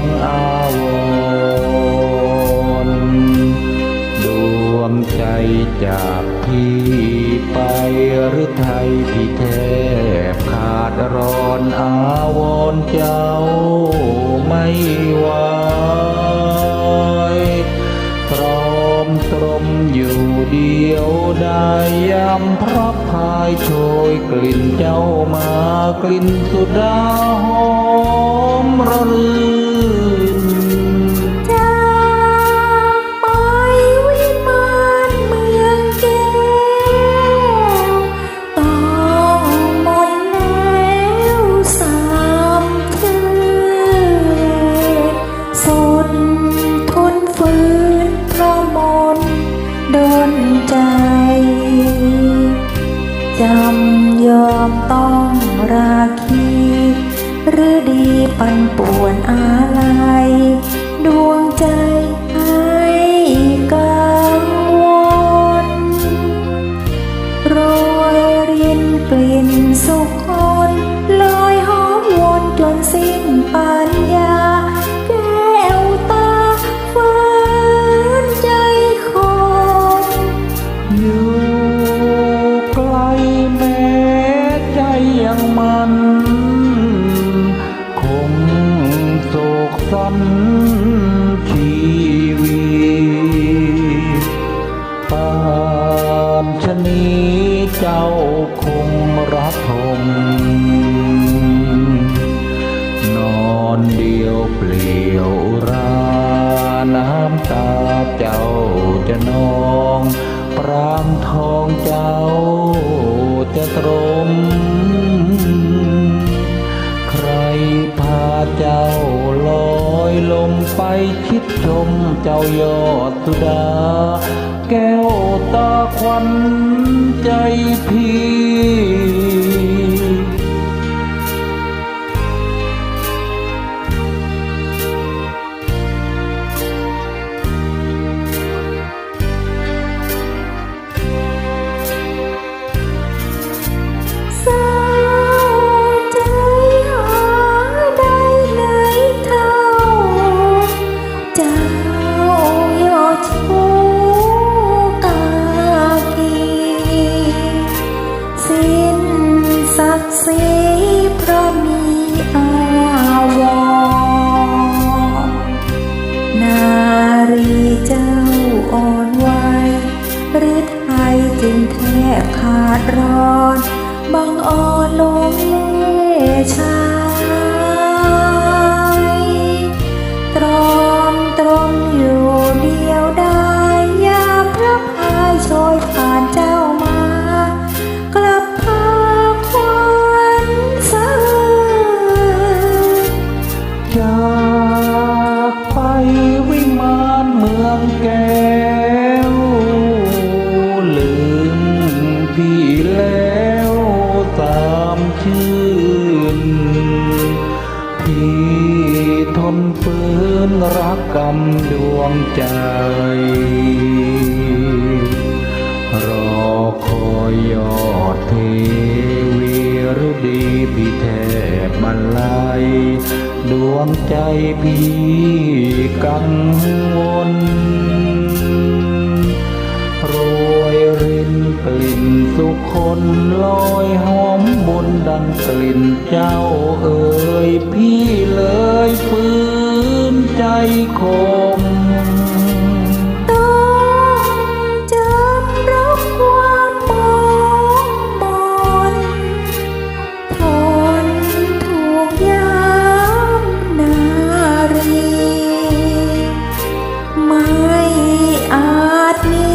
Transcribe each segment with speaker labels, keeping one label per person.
Speaker 1: งอาวรดวงใจจากพี่ไปหรือไทยพี่แทบขาดร้อนอาวรเจ้าไม่ไหวตรอมตรมอยู่เดียวได้ยามพระพายโชยกลิ่นเจ้ามากลิ่นสุดาหอมระลื่น
Speaker 2: จำยอมต้องราคี หรือดีปันป่วนอาลัย นอ
Speaker 1: งปรางทองเจ้าจะตรมใครพาเจ้าลอยลมไปคิดชมเจ้ายอดสุดา แก้วตาควันใจพี
Speaker 2: อ่อนลงเล่ชา มดว
Speaker 1: งใจ รอคอยยอดเทวีรดีพี่แทบบันไลยดวงใจพี่กังวลโรยรินกลิ่นสุคนลอยหอมบนดังกลิ่นเจ้าเอ๋ยพี่เลยฟื้น คม
Speaker 2: ต้องจำรับความมองมนทนถูกย้ำนารี ไม่อาจหนี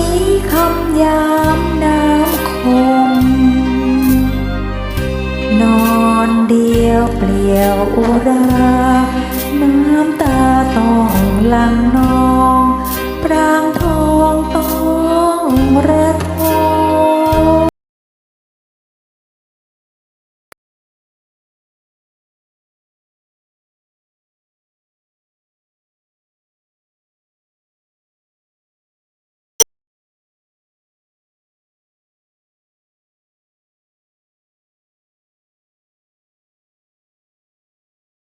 Speaker 2: คำยามน้ำคม นอนเดียวเปลี่ยวอุรา น้ำ